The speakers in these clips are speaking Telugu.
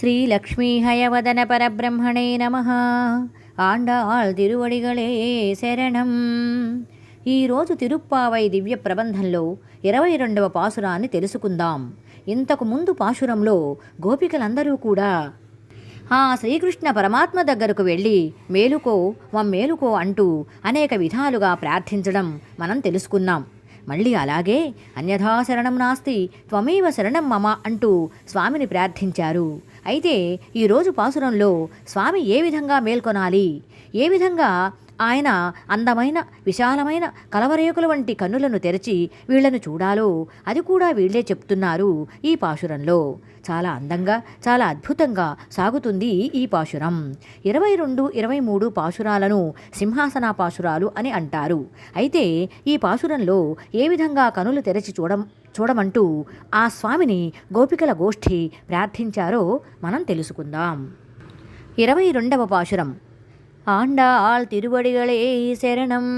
ஸ்ரீ லக்ஷ்மி ஹயவதன பரபிரம்மணே நம ఆండాళ్ తిరువడిగళే శరణం ఈరోజు తిరుప్పావై దివ్య ప్రబంధంలో ఇరవై రెండవ పాసురాన్ని తెలుసుకుందాం ఇంతకు ముందు పాశురంలో గోపికలందరూ కూడా ఆ శ్రీకృష్ణ పరమాత్మ దగ్గరకు వెళ్ళి మేలుకో మేలుకో అంటూ అనేక విధాలుగా ప్రార్థించడం మనం తెలుసుకున్నాం మళ్ళీ అలాగే అన్యథా శరణం నాస్తి త్వమేవ శరణం మమ అంటూ స్వామిని ప్రార్థించారు. అయితే ఈరోజు పాసురంలో స్వామి ఏ విధంగా మేల్కొనాలి? ఏ విధంగా ఆయన అందమైన విశాలమైన కలవరేకుల వంటి కన్నులను తెరచి వీళ్ళను చూడాలో? అది కూడా వీళ్ళే చెప్తున్నారు ఈ పాశురంలో. చాలా అందంగా చాలా అద్భుతంగా సాగుతుంది ఈ పాశురం. ఇరవై రెండు ఇరవై మూడు పాశురాలను సింహాసన పాశురాలు అని అంటారు. అయితే ఈ పాశురంలో ఏ విధంగా కనులు తెరచి చూడం చూడమంటూ ఆ స్వామిని గోపికల గోష్ఠి ప్రార్థించారో మనం తెలుసుకుందాం. ఇరవై రెండవ పాశురం. ஆண்டாள் திருவடிகளே சரணம்.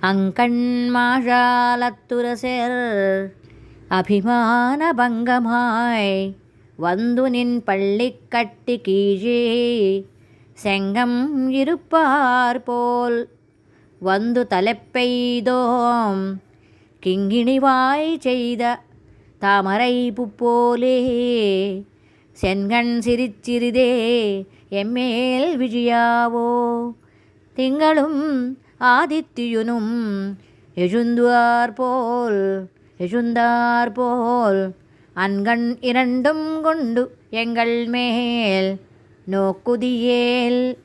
அங்கண் மாஷாலத்துரசேர் அபிமான பங்கமாய் வந்து நின் பள்ளி கட்டி கீழே செங்கம் இருப்பார் போல் வந்து தலைப்பெய்தோம் கிங்கிணிவாய் செய்த தாமரை புப்போலே செங்கண் சிரிச்சிறிதே എമ്മേൽ വിഴിയാവോ തിങ്ങളും ആദിത്യുനും എഴുന്തുവാർ പോൽ എഴുന്താർ പോൽ അൻകൺ ഇരണ്ടും കൊണ്ടു എങ്കൾ മേൽ നോക്കുതിയേൽ.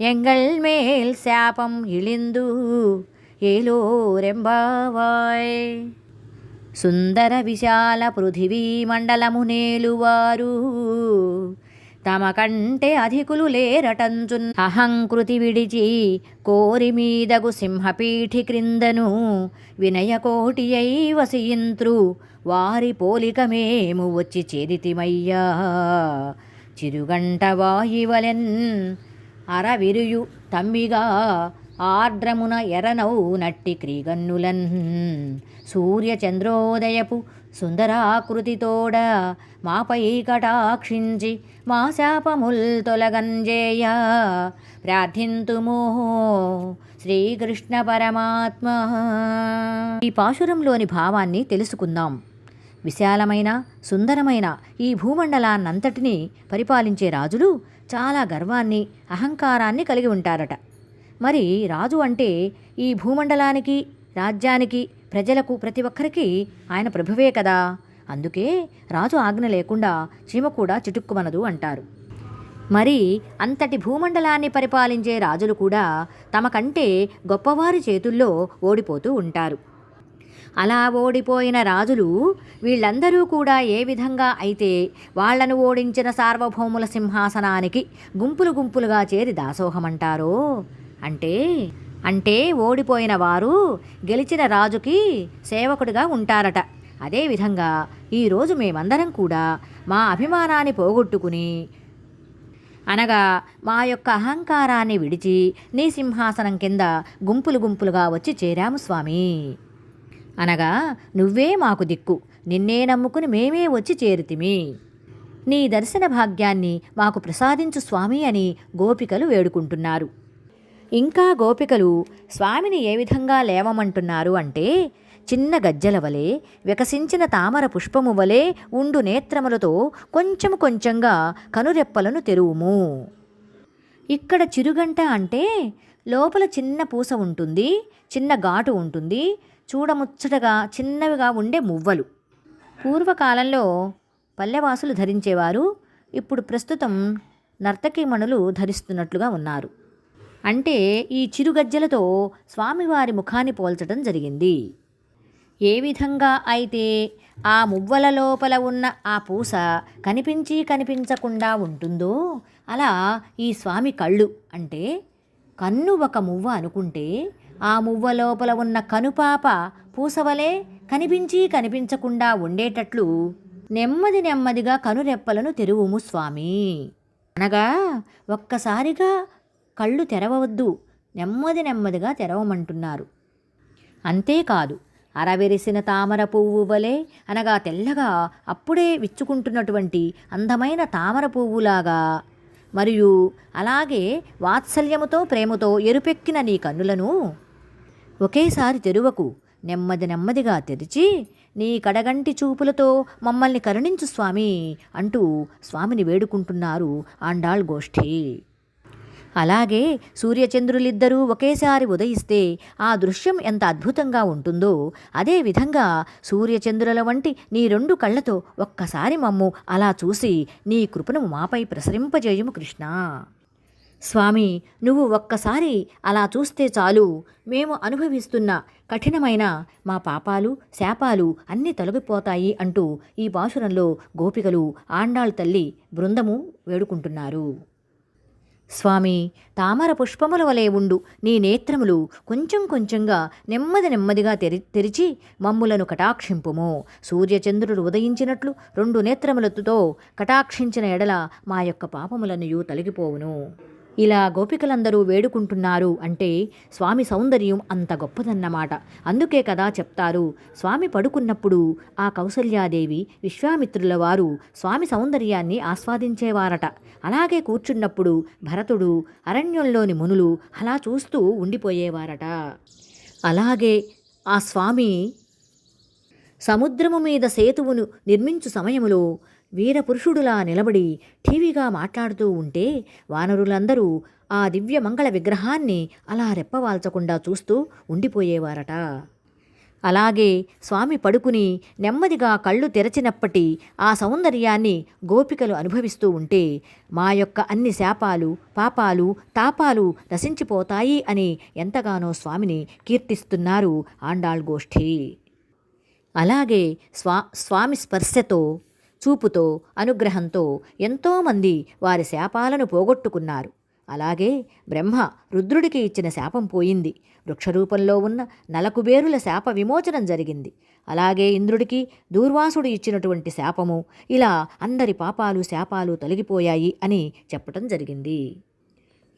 എങ്കൾ മേൽ ശാപം ഇളിന്തു ఏలోరెంబావాయ్ സുന്ദര വിശാല പൃഥിവീ മണ്ഡലമുനേലുവാരൂ. తమ కంటే అధికులు లేరటంచున్ అహంకృతి విడిచి కోరి మీదగు సింహపీఠి క్రిందను వినయకోటి అయి వారి పోలికమేము వచ్చి చేరితిమయ్యా చిరుగంట వాయివలెన్ అరవిరియు తమ్మిగా ఆర్ద్రమున ఎరనౌ నట్టి క్రీగన్నులన్. సూర్యచంద్రోదయపు సుందరాకృతితోడ మాపై కటాక్షించి మా శాపముల్ తొలగంజేయ. ప్రార్థింతుమో శ్రీకృష్ణ పరమాత్మ ఈ పాశురంలోని భావాన్ని తెలుసుకుందాం. విశాలమైన సుందరమైన ఈ భూమండలాన్నంతటినీ పరిపాలించే రాజులు చాలా గర్వాన్ని అహంకారాన్ని కలిగి ఉంటారట. మరి రాజు అంటే ఈ భూమండలానికి రాజ్యానికి ప్రజలకు ప్రతి ఒక్కరికి ఆయన ప్రభువే కదా. అందుకే రాజు ఆజ్ఞ లేకుండా చీమ కూడా చిటుక్కుమనదు అంటారు. మరి అంతటి భూమండలాన్ని పరిపాలించే రాజులు కూడా తమ కంటే గొప్పవారి చేతుల్లో ఓడిపోతూ ఉంటారు. అలా ఓడిపోయిన రాజులు వీళ్ళందరూ కూడా ఏ విధంగా అయితే వాళ్ళను ఓడించిన సార్వభౌముల సింహాసనానికి గుంపులు గుంపులుగా చేరి దాసోహమంటారో అంటే అంటే ఓడిపోయిన వారు గెలిచిన రాజుకి సేవకుడిగా ఉంటారట. అదేవిధంగా ఈరోజు మేమందరం కూడా మా అభిమానాన్ని పోగొట్టుకుని అనగా మా యొక్క అహంకారాన్ని విడిచి నీ సింహాసనం కింద గుంపులు గుంపులుగా వచ్చి చేరాము స్వామి. అనగా నువ్వే మాకు దిక్కు నిన్నే నమ్ముకుని మేమే వచ్చి చేరుతిమి. నీ దర్శన భాగ్యాన్ని మాకు ప్రసాదించు స్వామి అని గోపికలు వేడుకుంటున్నారు. ఇంకా గోపికలు స్వామిని ఏ విధంగా లేవమంటున్నారు అంటే చిన్న గజ్జల వలె వికసించిన తామర పుష్పము వలె ఉండు నేత్రములతో కొంచెం కొంచెంగా కనురెప్పలను తెరువుము. ఇక్కడ చిరుగంట అంటే లోపల చిన్న పూస ఉంటుంది చిన్న ఘాటు ఉంటుంది చూడముచ్చటగా చిన్నవిగా ఉండే మువ్వలు. పూర్వకాలంలో పల్లెవాసులు ధరించేవారు ఇప్పుడు ప్రస్తుతం నర్తకీమణులు ధరిస్తున్నట్లుగా ఉన్నారు. అంటే ఈ చిరుగజ్జలతో స్వామివారి ముఖాన్ని పోల్చడం జరిగింది. ఏ విధంగా అయితే ఆ మువ్వల లోపల ఉన్న ఆ పూస కనిపించి కనిపించకుండా ఉంటుందో అలా ఈ స్వామి కళ్ళు అంటే కన్ను ఒక మువ్వ అనుకుంటే ఆ మువ్వ లోపల ఉన్న కనుపాప పూసవలే కనిపించి కనిపించకుండా ఉండేటట్లు నెమ్మది నెమ్మదిగా కనురెప్పలను తెరువుము స్వామి. అనగా ఒక్కసారిగా కళ్ళు తెరవవద్దు నెమ్మది నెమ్మదిగా తెరవమంటున్నారు. అంతేకాదు అరవెరిసిన తామర పువ్వు వలె అనగా తెల్లగా అప్పుడే విచ్చుకుంటున్నటువంటి అందమైన తామర పువ్వులాగా. మరియు అలాగే వాత్సల్యముతో ప్రేమతో ఎరుపెక్కిన నీ కన్నులను ఒకేసారి తెరువకు నెమ్మది నెమ్మదిగా తెరిచి నీ కడగంటి చూపులతో మమ్మల్ని కరుణించు స్వామి అంటూ స్వామిని వేడుకుంటున్నారు ఆండాళ్ గోష్ఠి. అలాగే సూర్యచంద్రులిద్దరూ ఒకేసారి ఉదయిస్తే ఆ దృశ్యం ఎంత అద్భుతంగా ఉంటుందో అదేవిధంగా సూర్యచంద్రుల వంటి నీ రెండు కళ్ళతో ఒక్కసారి మమ్ము అలా చూసి నీ కృపను మాపై ప్రసరింపజేయుము కృష్ణ. స్వామి నువ్వు ఒక్కసారి అలా చూస్తే చాలు. మేము అనుభవిస్తున్న కఠినమైన మా పాపాలు శాపాలు అన్నీ తొలగిపోతాయి అంటూ ఈ పాశురంలో గోపికలు ఆండాళ్ తల్లి బృందము వేడుకుంటున్నారు. స్వామి తామర పుష్పముల వలె ఉండు. నీ నేత్రములు కొంచెం కొంచెంగా నెమ్మది నెమ్మదిగా తెరి తెరిచి మమ్ములను కటాక్షింపుము. సూర్యచంద్రుడు ఉదయించినట్లు రెండు నేత్రములతో కటాక్షించిన ఎడల మా యొక్క పాపములన్నయూ తొలగిపోవును. ఇలా గోపికలందరూ వేడుకుంటున్నారు అంటే స్వామి సౌందర్యం అంత గొప్పదన్నమాట. అందుకే కదా చెప్తారు స్వామి పడుకున్నప్పుడు ఆ కౌసల్యాదేవి విశ్వామిత్రుల వారు స్వామి సౌందర్యాన్ని ఆస్వాదించేవారట. అలాగే కూర్చున్నప్పుడు భరతుడు అరణ్యంలోని మునులు అలా చూస్తూ ఉండిపోయేవారట. అలాగే ఆ స్వామి సముద్రము మీద సేతువును నిర్మించు సమయములో వీరపురుషుడులా నిలబడి ఠీవిగా మాట్లాడుతూ ఉంటే వానరులందరూ ఆ దివ్య మంగళ విగ్రహాన్ని అలా రెప్పవాల్చకుండా చూస్తూ ఉండిపోయేవారట. అలాగే స్వామి పడుకుని నెమ్మదిగా కళ్ళు తెరచినప్పటి ఆ సౌందర్యాన్ని గోపికలు అనుభవిస్తూ ఉంటే మా యొక్క అన్ని శాపాలు పాపాలు తాపాలు నశించిపోతాయి అని ఎంతగానో స్వామిని కీర్తిస్తున్నారు ఆండాళ్ గోష్ఠి. అలాగే స్వా స్వామి స్పర్శతో చూపుతో అనుగ్రహంతో ఎంతోమంది వారి శాపాలను పోగొట్టుకున్నారు. అలాగే బ్రహ్మ రుద్రుడికి ఇచ్చిన శాపం పోయింది. వృక్షరూపంలో ఉన్న నలకుబేరుల శాప విమోచనం జరిగింది. అలాగే ఇంద్రుడికి దూర్వాసుడు ఇచ్చినటువంటి శాపము ఇలా అందరి పాపాలు శాపాలు తొలగిపోయాయి అని చెప్పటం జరిగింది.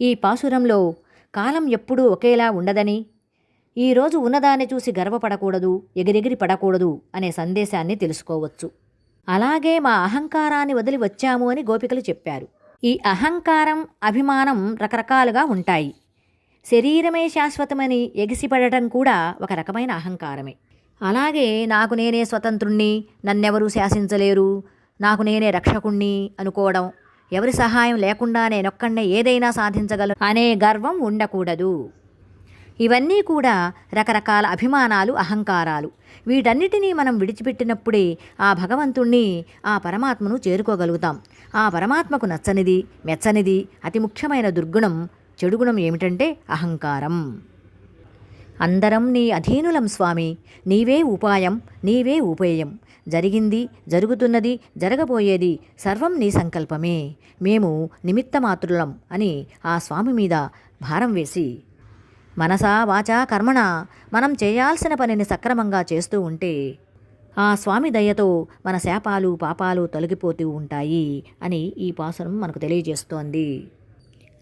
ఈ పాసురంలో కాలం ఎప్పుడూ ఒకేలా ఉండదని ఈరోజు ఉన్నదాన్ని చూసి గర్వపడకూడదు ఎగిరెగిరి పడకూడదు అనే సందేశాన్ని తెలుసుకోవచ్చు. అలాగే మా అహంకారాన్ని వదిలి వచ్చాము అని గోపికలు చెప్పారు. ఈ అహంకారం అభిమానం రకరకాలుగా ఉంటాయి. శరీరమే శాశ్వతమని ఎగిసిపడటం కూడా ఒక రకమైన అహంకారమే. అలాగే నాకు నేనే స్వతంత్రుణ్ణి నన్నెవరూ శాసించలేరు నాకు నేనే రక్షకుణ్ణి అనుకోవడం ఎవరి సహాయం లేకుండా నేనొక్కడే ఏదైనా సాధించగలను అనే గర్వం ఉండకూడదు. ఇవన్నీ కూడా రకరకాల అభిమానాలు అహంకారాలు. వీటన్నిటినీ మనం విడిచిపెట్టినప్పుడే ఆ భగవంతుణ్ణి ఆ పరమాత్మను చేరుకోగలుగుతాం. ఆ పరమాత్మకు నచ్చనిది మెచ్చనిది అతి ముఖ్యమైన దుర్గుణం చెడుగుణం ఏమిటంటే అహంకారం. అందరం నీ అధీనులం స్వామి. నీవే ఉపాయం నీవే ఉపేయం. జరిగింది జరుగుతున్నది జరగబోయేది సర్వం నీ సంకల్పమే. మేము నిమిత్తమాతృలం అని ఆ స్వామి మీద భారం వేసి మనసా వాచా కర్మణ మనం చేయాల్సిన పనిని సక్రమంగా చేస్తూ ఉంటే ఆ స్వామి దయతో మన శాపాలు పాపాలు తొలగిపోతూ ఉంటాయి అని ఈ పాసురం మనకు తెలియజేస్తోంది.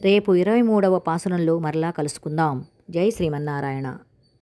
రేపు ఇరవై మూడవ పాసురంలో మరలా కలుసుకుందాం. జై శ్రీమన్నారాయణ.